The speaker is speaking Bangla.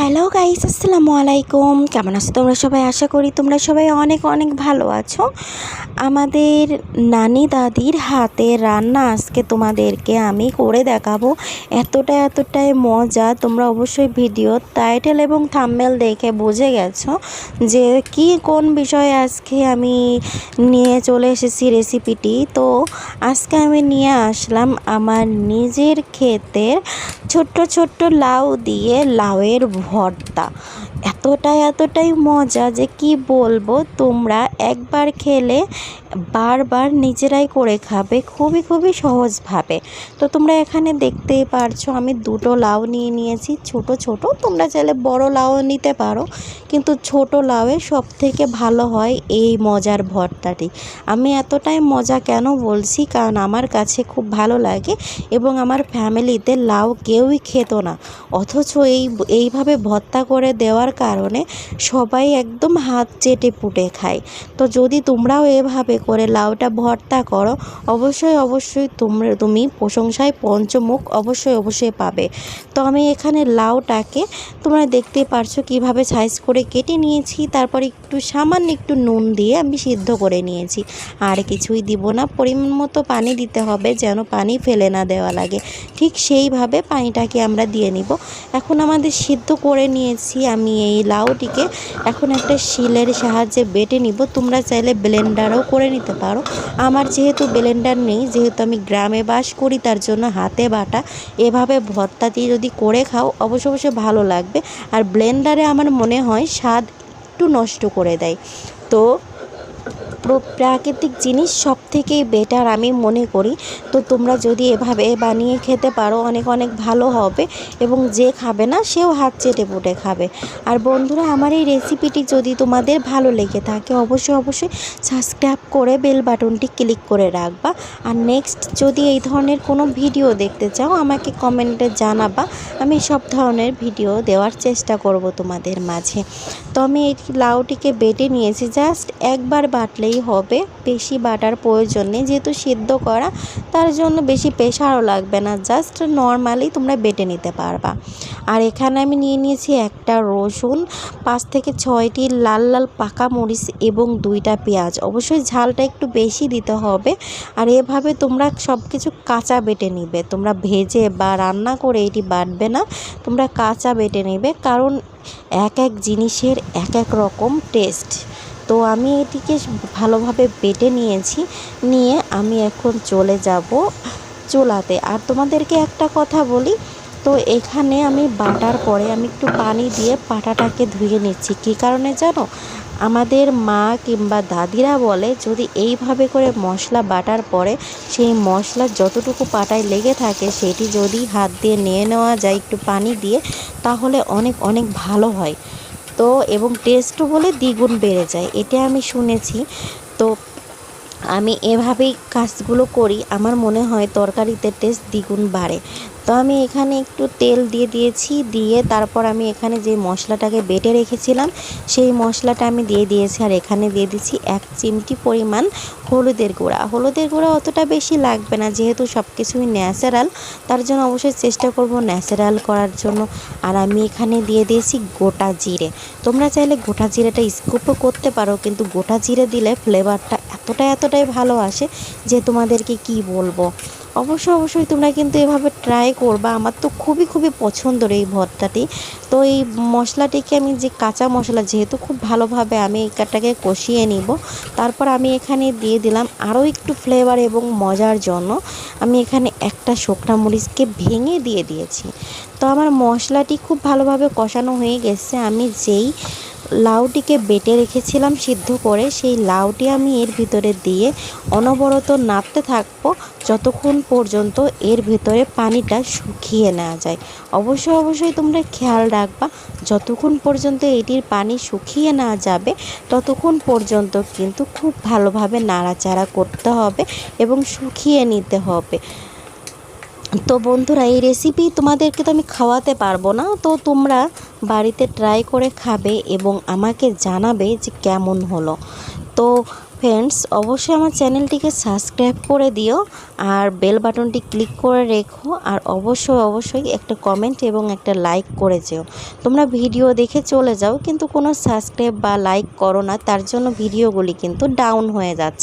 হ্যালো গাইস আসসালামু আলাইকুম। কেমন আছো তোমরা সবাই? আশা করি তোমরা সবাই অনেক অনেক ভালো আছো। আমাদের নানি দাদির হাতে রান্না আজকে তোমাদেরকে আমি করে দেখাবো। এতটা, এতটাই মজা। তোমরা অবশ্যই ভিডিও টাইটেল এবং থাম্বেল দেখে বুঝে গেছো যে কি, কোন বিষয়ে আজকে আমি নিয়ে চলে এসেছি রেসিপিটি তো আজকে আমি নিয়ে আসলাম আমার নিজের ক্ষেতের ছোট্ট ছোট্ট লাউ দিয়ে লাউয়ের ভর্তা। এতটাই এতটাই মজা যে কি বলব? তোমরা একবার খেলে বারবার নিজেরাই করে খাবে, খুবই খুবই সহজভাবে। তো তোমরা এখানে দেখতেই পারছ, আমি দুটো লাউ নিয়ে নিয়েছি। ছোট ছোট, তোমরা চাইলে বড় লাউ নিতে পারো। কিন্তু ছোট লাউয়ে সব থেকে ভালো হয় এই মজার ভর্তাটি। আমি এতটাই মজা কেন বলছি? কারণ আমার কাছে খুব ভালো লাগে এবং আমার ফ্যামিলিতে লাউ কেউই খেত না। অথচ এই, এইভাবে ভর্তা করে দেওয়ার কারণে সবাই একদম হাত চেটে পুটে খায়। তো যদি তোমরাও এভাবে করে লাউটা ভর্তা করো, অবশ্যই অবশ্যই তোমরা, তুমি প্রশংসায় পঞ্চমুখ অবশ্যই অবশ্যই পাবে। তো আমি এখানে লাউটাকে তোমরা দেখতে পারছ কীভাবে সাইজ করে কেটে নিয়েছি, তারপর একটু সামান্য একটু নুন দিয়ে আমি সিদ্ধ করে নিয়েছি। আর কিছুই দিব না, পরিমাণ মতো পানি দিতে হবে যেন পানি ফেলে না দেওয়া লাগে। ঠিক সেইভাবে পানিটাকে আমরা দিয়ে নিব। এখন আমাদের সিদ্ধ করে নিয়েছি আমি এই লাউটিকে এখন একটা শিলের সাহায্যে বেটে নিব। তোমরা চাইলে ব্লেন্ডারও করে নিতে পারো। আমার যেহেতু ব্লেন্ডার নেই, যেহেতু আমি গ্রামে বাস করি, তার জন্য হাতে বাটা। এভাবে ভর্তা দিয়ে যদি করে খাও, অবশ্য অবশ্যই ভালো লাগবে। আর ব্লেন্ডারে আমার মনে হয় স্বাদ একটু নষ্ট করে দেয়। তো প্রাকৃতিক জিনিস সব থেকেই বেটার আমি মনে করি। তো তোমরা যদি এভাবে বানিয়ে খেতে পারো, অনেক অনেক ভালো হবে এবং যে খাবে না, সেও হাত চেটে পুটে খাবে। আর বন্ধুরা, আমার এই রেসিপিটি যদি তোমাদের ভালো লেগে থাকে, অবশ্যই অবশ্যই সাবস্ক্রাইব করে বেল বাটনটি ক্লিক করে রাখবা। আর নেক্সট যদি এই ধরনের কোনো ভিডিও দেখতে চাও, আমাকে কমেন্টে জানাবা। আমি সব ধরনের ভিডিও দেওয়ার চেষ্টা করব তোমাদের মাঝে। তো আমি এই লাউটিকে বেটে নিয়েছি। জাস্ট একবার বাটলেই হবে। বেশি বাটার প্রয়োজন নেই। যেহেতু সিদ্ধ করা, তার জন্য বেশি প্রেশারও লাগবে না। জাস্ট নর্মালি তোমরা বেটে নিতে পারবা। আর এখানে আমি নিয়ে নিয়েছি একটা রসুন, পাঁচ থেকে ছয়টি লাল লাল পাকা মরিচ এবং দুইটা পেঁয়াজ। অবশ্যই ঝালটা একটু বেশি দিতে হবে। আর এভাবে তোমরা সব কিছু কাঁচা বেটে নিবে। তোমরা ভেজে বা রান্না করে এটি বাটবে না। তোমরা কাঁচা বেটে নেবে। কারণ এক এক জিনিসের এক এক রকম টেস্ট তো আমি এটিকে ভালোভাবে বেটে নিয়েছি। নিয়ে আমি এখন চলে যাব চুলাতে। আর তোমাদেরকে একটা কথা বলি, তো এখানে আমি বাটার পরে আমি একটু পানি দিয়ে পাটাটাকে ধুয়ে নিচ্ছি। কী কারণে জানো? আমাদের মা কিংবা দাদিরা বলে, যদি এইভাবে করে মশলা বাটার পরে সেই মশলা যতটুকু পাটায় লেগে থাকে, সেটি যদি হাত দিয়ে নিয়ে নেওয়া যায় একটু পানি দিয়ে, তাহলে অনেক অনেক ভালো হয়। তো এবং টেস্টও বলে দ্বিগুণ বেড়ে যায়, এটা আমি শুনেছি। তো আমি এভাবেই কাজগুলো করি, আমার মনে হয় তরকারিতে টেস্ট দ্বিগুণ বাড়ে। তো আমি এখানে একটু তেল দিয়ে দিয়েছি, দিয়ে তারপর আমি এখানে যে মশলাটাকে বেটে রেখেছিলাম, সেই মশলাটা আমি দিয়ে দিয়েছি আর এখানে দিয়ে দিচ্ছি এক চিমটি পরিমাণ হলুদের গুঁড়া। হলুদের গুঁড়া অতটা বেশি লাগবে না, যেহেতু সব কিছুই ন্যাচারাল, তার জন্য অবশ্যই চেষ্টা করব ন্যাচারাল করার জন্য। আর আমি এখানে দিয়ে দিয়েছি গোটা জিরে। তোমরা চাইলে গোটা জিরেটা স্কুপও করতে পারো, কিন্তু গোটা জিরে দিলে ফ্লেভারটা এতটা এতটাই ভালো আসে যে তোমাদেরকে কি বলব? অবশ্যই অবশ্যই তোমরা কিন্তু এভাবে ট্রাই করবা। আমার তো খুবই খুবই পছন্দের এই ভর্তাটি। তো এই মশলাটিকে আমি যে কাঁচা মশলা, যেহেতু খুব ভালোভাবে আমি এই এইটাকে কষিয়ে নিব, তারপর আমি এখানে দিয়ে দিলাম আরও একটু ফ্লেভার এবং মজার জন্য। আমি এখানে একটা শুকনা মরিচকে ভেঙে দিয়ে দিয়েছি। তো আমার মশলাটি খুব ভালোভাবে কষানো হয়ে গেছে। আমি যেই লাউটিকে বেটে রেখেছিলাম সিদ্ধ করে, সেই লাউটি আমি এর ভিতরে দিয়ে অনবরত নাড়তে থাকব যতক্ষণ পর্যন্ত এর ভিতরে পানিটা শুকিয়ে না যায়। অবশ্যই অবশ্যই তোমরা খেয়াল রাখবা, যতক্ষণ পর্যন্ত এটির পানি শুকিয়ে না যাবে, ততক্ষণ পর্যন্ত কিন্তু খুব ভালোভাবে নাড়াচাড়া করতে হবে এবং শুকিয়ে নিতে হবে। তো বন্ধুরা, এই রেসিপি তোমাদেরকে তো আমি খাওয়াতে পারব না। তো তোমরা বাড়িতে ট্রাই করে খাবে এবং আমাকে জানাবে যে কেমন হলো। তো ফ্রেন্ডস অবশ্যই আমার চ্যানেলটিকে সাবস্ক্রাইব করে দিও আর বেল বাটনটি ক্লিক করে রেখো আর অবশ্যই অবশ্যই একটা কমেন্ট এবং একটা লাইক করে যেও। তোমরা ভিডিও দেখে চলে যাও, কিন্তু কোনো সাবস্ক্রাইব বা লাইক করো না, তার জন্য ভিডিওগুলি কিন্তু ডাউন হয়ে যাচ্ছে।